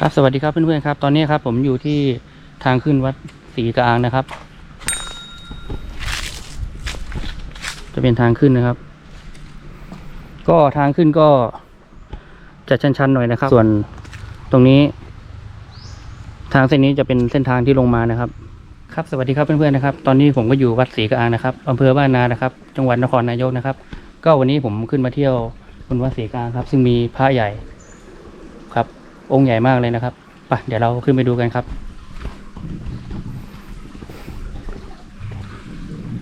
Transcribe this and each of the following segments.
ครับสวัสดีครับเพื่อนๆครับ ตอนนี้ครับ ผมอยู่ที่ทางขึ้นวัดศรีกลางนะครับ จะเป็นทางขึ้นนะครับ ก็ทางขึ้นก็จะชันๆหน่อยนะครับ ส่วนตรงนี้ ทางเส้นนี้จะเป็นเส้นทางที่ลงมานะครับ ครับสวัสดีครับเพื่อนๆนะครับ ตอนนี้ผมก็อยู่วัดศรีกลางนะครับอำเภอบ้านนานะครับ จังหวัดนครนายกนะครับ ก็วันนี้ผมขึ้นมาเที่ยวบนวัดศรีกลางครับ ซึ่งมีพระใหญ่ องค์ใหญ่มากเลยนะครับไปเดี๋ยวเราขึ้นไปดูกันครับ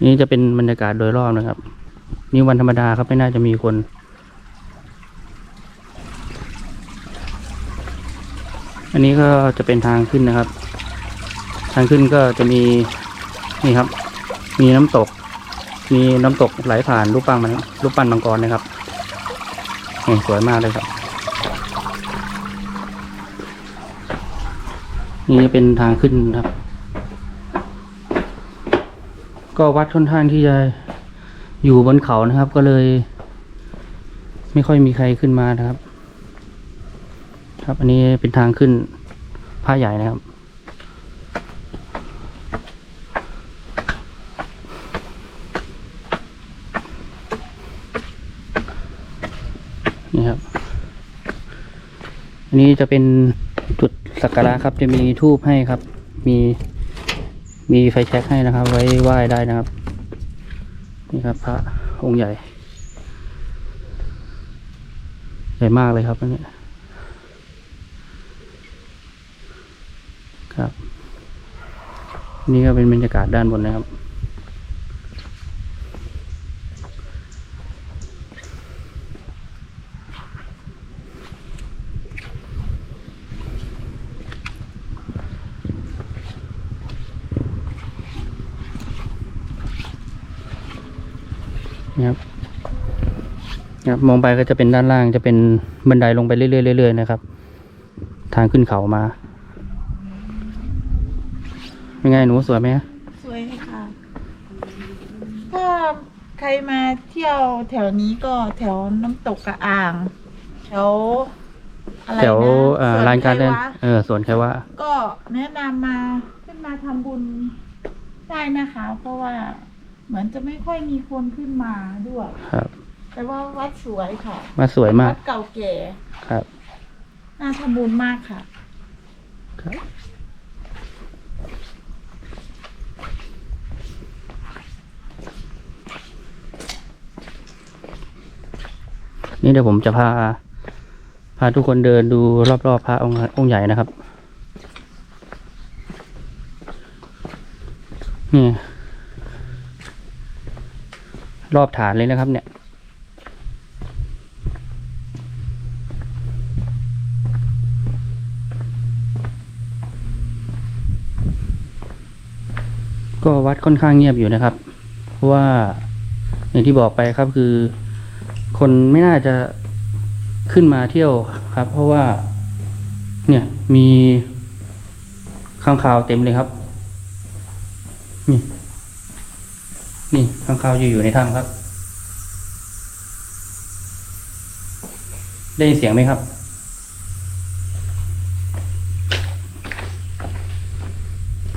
นี่จะเป็นบรรยากาศโดยรอบนะครับ นี่วันธรรมดาครับไม่น่าจะมีคนอันนี้ก็จะเป็นทางขึ้นนะครับ ทางขึ้นก็จะมีนี่ครับ มีน้ำตก มีน้ำตกไหลผ่านรูปปั้นมันรูปปั้นมังกรนะครับนี่สวยมากเลยครับ นี่จะเป็นทางขึ้นครับ ก็วัดค่อนข้างที่จะอยู่บนเขานะครับ ก็เลย ไม่ค่อยมีใครขึ้นมานะครับ ครับอันนี้เป็นทางขึ้นผ้าใหญ่นะครับนี่ครับ อันนี้จะเป็นจุด สักการะครับจะมีทูบให้ครับ มีมีไฟแช็กให้นะครับ ไว้ไหว้ได้นะครับ นี่ครับ พระองค์ใหญ่ ใหญ่มากเลยครับอันนี้ครับ นี่ก็เป็นบรรยากาศด้านบนนะครับ นะครับครับมองไปก็จะเป็นด้านล่างจะเป็นบันไดลงไปเรื่อยๆเรื่อยๆนะครับ ทางขึ้นเขามาเป็นไงหนูสวยไหมฮะสวยค่ะ ถ้าใครมาเที่ยวแถวนี้ก็แถวน้ำตกกระอ่าง แถวอะไรนะแถวเอ่อสวนลานการเล่นไขวะเออสวนแค่ว่า ก็แนะนำมาขึ้นมาทำบุญได้นะคะ เพราะว่า เหมือนจะไม่ค่อยมีคนขึ้นมาด้วย ครับ แต่ว่าวัดสวยค่ะ มาสวยมากวัดเก่าแก่ ครับ น่าทำบุญมากค่ะ ครับนี่เดี๋ยวผมจะพา พาทุกคนเดินดูรอบๆพระองค์องค์ใหญ่นะครับ นี่ รอบฐานเลยนะครับ เนี่ยก็วัดค่อนข้างเงียบอยู่นะครับ เพราะว่าอย่างที่บอกไปครับคือ คนไม่น่าจะขึ้นมาเที่ยวครับ เพราะว่า เนี่ยมีข้างคาวเต็มเลยครับ นี่ นี่ข้างคาวอยู่อยู่ในถ้ำครับ ได้ยินเสียงไหมครับ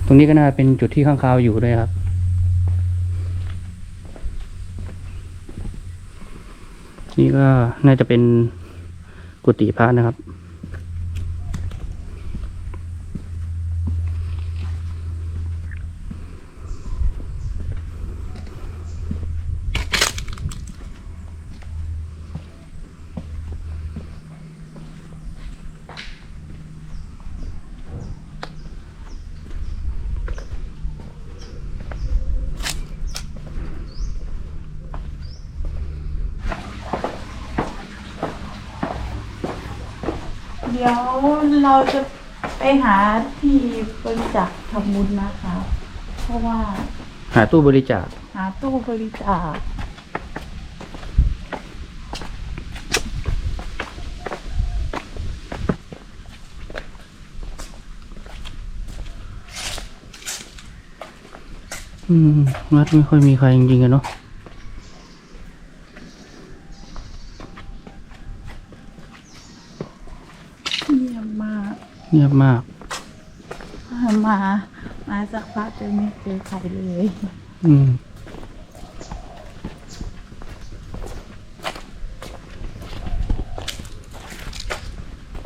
ตรงนี้ก็น่าเป็นจุดที่ข้างคาวอยู่ด้วยครับนี่ก็น่าจะเป็นกุฏิพระนะครับ เดี๋ยวเราจะไปหาที่บริจาคทำบุญนะคะ เพราะว่าหาตู้บริจาค หาตู้บริจาคอืมวัดไม่ค่อยมีใครจริงๆอะเนาะ เงียบมากเยบมาก มา มาสักพักจะไม่เจอใครเลย อืม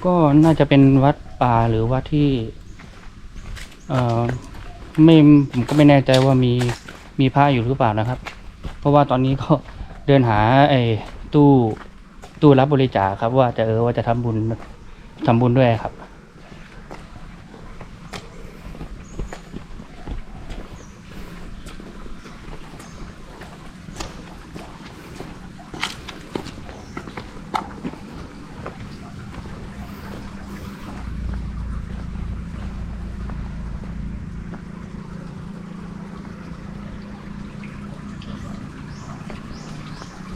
ก็น่าจะเป็นวัดป่าหรือวัดที่ เอ่อไม่ผมก็ไม่แน่ใจว่ามีมีพระอยู่หรือเปล่านะครับ เพราะว่าตอนนี้ก็เดินหาไอ้ตู้ตู้รับบริจาคครับ ว่าจะเออว่าจะทำบุญทำบุญด้วยครับ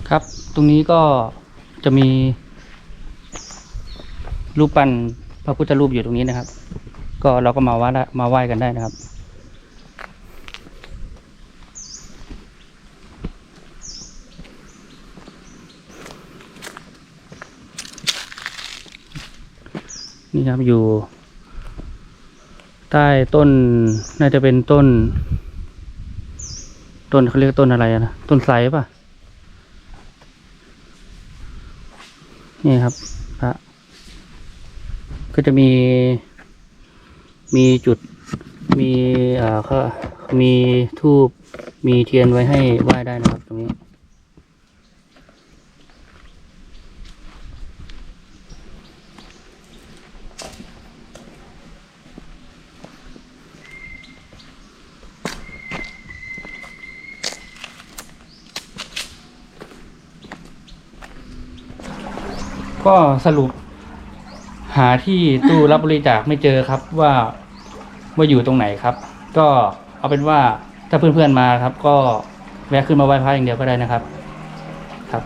ครับ ตรงนี้ก็จะมี รูปปั้นพระพุทธรูปอยู่ตรงนี้นะครับ ก็เราก็มาว้ได้มาไหว้กันได้นะครับ นี่ครับอยู่ ใต้ต้นน่าจะเป็นต้น ต้นเขาเรียกต้นอะไรนะ ต้นไทรป่ะ นี่ครับพระก็จะมีมีจุดมีอ่าเขามีทูบมีเทียนไว้ให้ไหว้ได้นะครับตรงนี้ ก็สรุป หาที่ตู้รับบริจาคไม่เจอครับว่าว่าอยู่ตรงไหนครับ ก็เอาเป็นว่าถ้าเพื่อนๆมาครับ ก็แวะขึ้นมาไหว้พระอย่างเดียวก็ได้นะครับ ครับ